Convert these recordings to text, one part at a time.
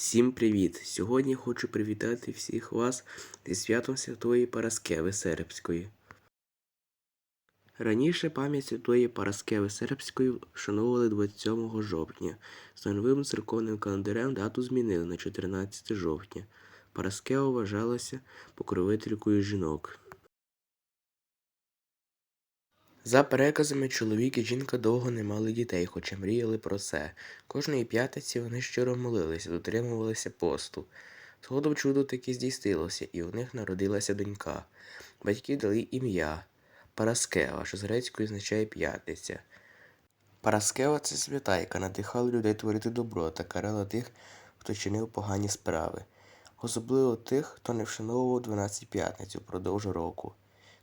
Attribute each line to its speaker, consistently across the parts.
Speaker 1: Всім привіт! Сьогодні хочу привітати всіх вас зі святом Святої Параскеви Сербської. Раніше пам'ять Святої Параскеви Сербської вшановували 27 жовтня. З новим церковним календарем дату змінили на 14 жовтня. Параскева вважалася покровителькою жінок. За переказами, чоловік і жінка довго не мали дітей, хоча мріяли про це. Кожної п'ятниці вони щиро молилися, дотримувалися посту. Згодом чудо таки здійснилося, і у них народилася донька. Батьки дали ім'я Параскева, що з грецької означає п'ятниця. Параскева це свята, яка надихала людей творити добро та карала тих, хто чинив погані справи. Особливо тих, хто не вшановував 12 п'ятниць упродовж року.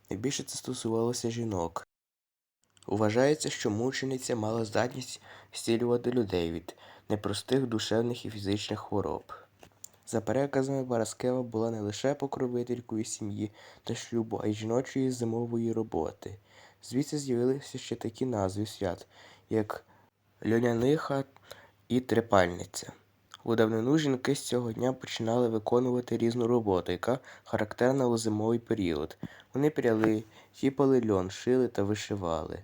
Speaker 1: Найбільше це стосувалося жінок. Вважається, що мучениця мала здатність зцілювати людей від непростих душевних і фізичних хвороб. За переказами, Параскева була не лише покровителькою сім'ї та шлюбу, а й жіночої зимової роботи. Звідси з'явилися ще такі назви свят, як Льоняниха і Трепальниця. У давнину жінки з цього дня починали виконувати різну роботу, яка характерна у зимовий період. Вони пряли, тіпали льон, шили та вишивали.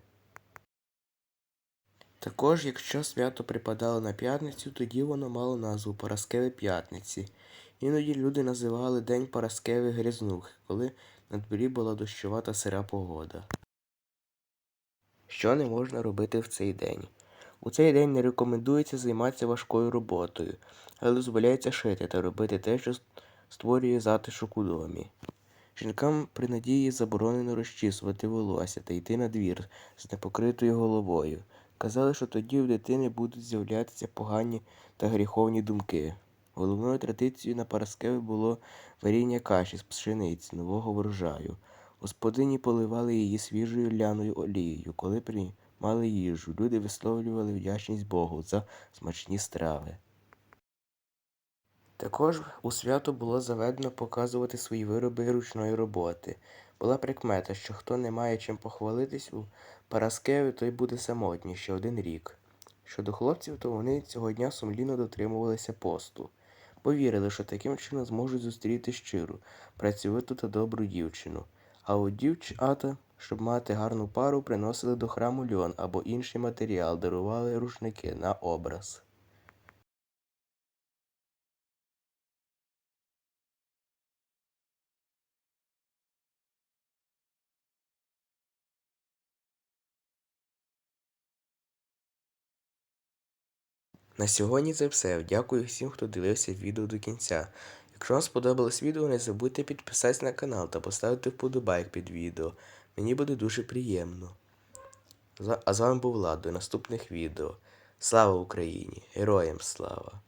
Speaker 1: Також, якщо свято припадало на п'ятницю, тоді воно мало назву Параскеви п'ятниці. Іноді люди називали День Параскеви Грязнухи, коли на дворі була дощова та сира погода. Що не можна робити в цей день? У цей день не рекомендується займатися важкою роботою, але дозволяється шити та робити те, що створює затишок у домі. Жінкам при надії заборонено розчісувати волосся та йти на двір з непокритою головою. Казали, що тоді в дитини будуть з'являтися погані та гріховні думки. Головною традицією на Параскеви було варіння каші з пшениці нового врожаю. Господині поливали її свіжою ляною олією. Коли приймали їжу, люди висловлювали вдячність Богу за смачні страви. Також у свято було заведено показувати свої вироби ручної роботи. Була прикмета, що хто не має чим похвалитись у Параскеві, той буде самотній ще один рік. Щодо хлопців, то вони цього дня сумлінно дотримувалися посту, бо вірили, що таким чином зможуть зустріти щиру, працьовиту та добру дівчину. А от дівчата, щоб мати гарну пару, приносили до храму льон або інший матеріал, дарували рушники на образ. На сьогодні це все. Дякую всім, хто дивився відео до кінця. Якщо вам сподобалось відео, не забудьте підписатись на канал та поставити вподобайк під відео. Мені буде дуже приємно. А з вами був Влад. До наступних відео. Слава Україні! Героям слава!